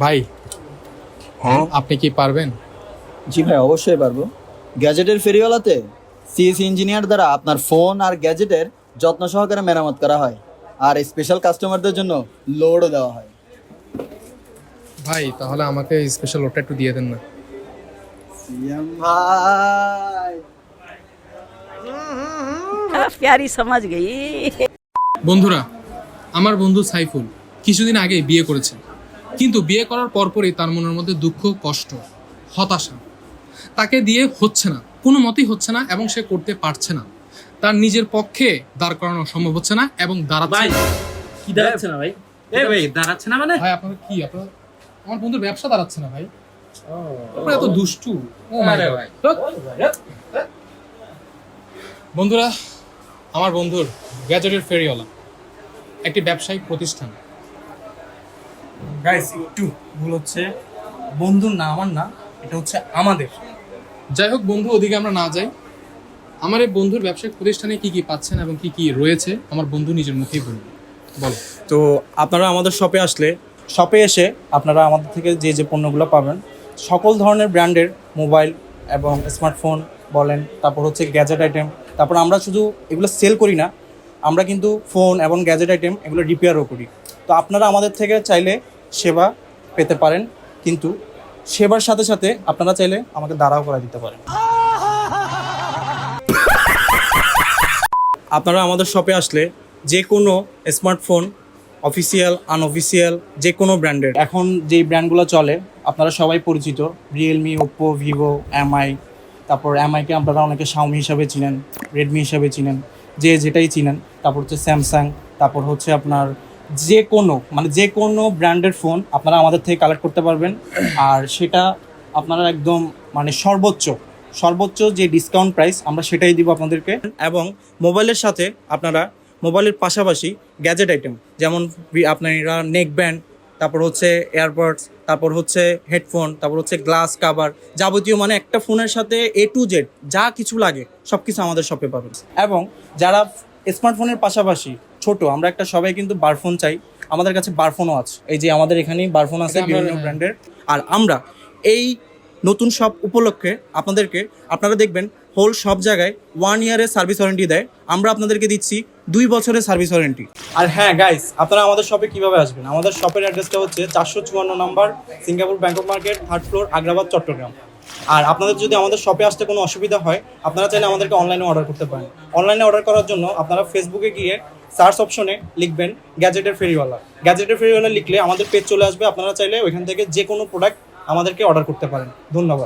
ভাই হ্যাঁ? আপনি কি পারবেন? জি ভাই অবশ্যই পারব। গ্যাজেটের ফেরিওয়ালাতে সিএসি ইঞ্জিনিয়ার দ্বারা আপনার ফোন আর গ্যাজেটের যত্ন সহকারে মেরামত করা হয়। আর স্পেশাল কাস্টমারদের জন্য লোডও দেওয়া হয়। ভাই তাহলে আমাকে স্পেশাল লোডটা একটু দিয়ে দেন না। সিএম ভাই। প্যারি সমাজ গেই। বন্ধুরা আমার বন্ধু সাইফুল কিছুদিন আগে বিয়ে করেছে। কিন্তু বিয়ে করার পরপরই তার মনের মধ্যে দুঃখ কষ্ট হতাশা তাকে দিয়ে হচ্ছে না কোনো মতেই হচ্ছে না এবং সে করতে পারছে না। তার নিজের পক্ষে দাঁড় করানো সম্ভব হচ্ছে না এবং দাঁড়াচ্ছে না। কি দাঁড়াচ্ছে না ভাই? এ ভাই দাঁড়াচ্ছে? না মানে? ভাই আপনার কি আপনার আমার বন্ধুর ব্যবসা দাঁড়াচ্ছে না ভাই। আপনার এত দুষ্টু. ভাই। বন্ধুরা আমার বন্ধুর গ্যাজেটের ফেরিওয়ালা একটি ব্যবসায়িক প্রতিষ্ঠান। গাইস একটু ভুল হচ্ছে। বন্ধুর না আমার না এটা হচ্ছে আমাদের। যাই হোক বন্ধু ওদিকে আমরা না যাই। আমার এই বন্ধুর ব্যবসায়িক প্রতিষ্ঠানে কি কি পাচ্ছেন এবং কি কি রয়েছে আমার বন্ধু নিজের মুখেই বলবে বলো। তো আপনারা আমাদের শপে আসলে শপে এসে আপনারা আমাদের থেকে যে যে পণ্যগুলো পাবেন সকল ধরনের ব্র্যান্ডের মোবাইল এবং স্মার্টফোন বলেন তারপর হচ্ছে গ্যাজেট আইটেম তারপর আমরা শুধু এগুলো সেল করি না আমরা কিন্তু ফোন এবং গ্যাজেট আইটেম এগুলো রিপেয়ারও করি। তো আপনারা আমাদের থেকে চাইলে সেবা পেতে পারেন, কিন্তু সেবার সাথে সাথে আপনারা চাইলে আমাকে দাঁড়াও করা দিতে পারেন। আপনারা আমাদের শপে আসলে যে কোনো স্মার্টফোন অফিসিয়াল আনঅফিসিয়াল যে কোনো ব্র্যান্ডের এখন যেই ব্র্যান্ডগুলো চলে, আপনারা সবাই পরিচিত রিয়েলমি ওপ্পো ভিভো এমআই তারপর এমআইকে আপনারা অনেকে শাওমি হিসাবে চিনেন রেডমি হিসাবে চিনেন, যে যেটাই চিনেন, তারপর হচ্ছে স্যামসাং তারপর হচ্ছে আপনার যে কোনো মানে যে কোনো ব্র্যান্ডের ফোন আপনারা আমাদের থেকে কালেক্ট করতে পারবেন। আর সেটা আপনারা একদম মানে সর্বোচ্চ সর্বোচ্চ যে ডিসকাউন্ট প্রাইস আমরা সেটাই দিব আপনাদেরকে। এবং মোবাইলের সাথে আপনারা মোবাইলের পাশাপাশি গ্যাজেট আইটেম যেমন আপনারা নেক ব্যান্ড তারপর হচ্ছে এয়ারবাডস তারপর হচ্ছে হেডফোন তারপর হচ্ছে গ্লাস কাভার যাবতীয় মানে একটা ফোনের সাথে এ টু জেড যা কিছু লাগে সব কিছু আমাদের শপে পাবেন। এবং যারা স্মার্টফোনের পাশাপাশি ছোট আমরা একটা সবাই কিন্তু বারফোন চাই। আমাদের কাছে বারফোনও আছে। এই যে আমাদের এখানেই বারফোন আছে বিভিন্ন ব্র্যান্ডের। আর আমরা এই নতুন সব উপলক্ষে আপনাদেরকে আপনারা দেখবেন হোল সব জায়গায় ওয়ান ইয়ারের সার্ভিস ওয়ারেন্টি দেয়। আমরা আপনাদেরকে দিচ্ছি দুই বছরের সার্ভিস ওয়ারেন্টি আর হ্যাঁ গাইস আপনারা আমাদের শপে কীভাবে আসবেন? আমাদের শপের অ্যাড্রেসটা হচ্ছে চারশো চুয়ান্ন নম্বর Singapore Bangkok market third floor Agrabad Chittagong. আর আপনাদের যদি আমাদের শপে আসতে কোনো অসুবিধা হয় আপনারা চাইলে আমাদেরকে অনলাইনে অর্ডার করতে পারেন। অনলাইনে অর্ডার করার জন্য আপনারা ফেসবুকে গিয়ে সার্চ অপশনে লিখবেন গ্যাজেটের ফেরিওয়ালা। গ্যাজেটের ফেরিওয়ালা লিখলে আমাদের পেজ চলে আসবে। আপনারা চাইলে ওইখান থেকে যে কোনো প্রোডাক্ট আমাদেরকে অর্ডার করতে পারেন। ধন্যবাদ।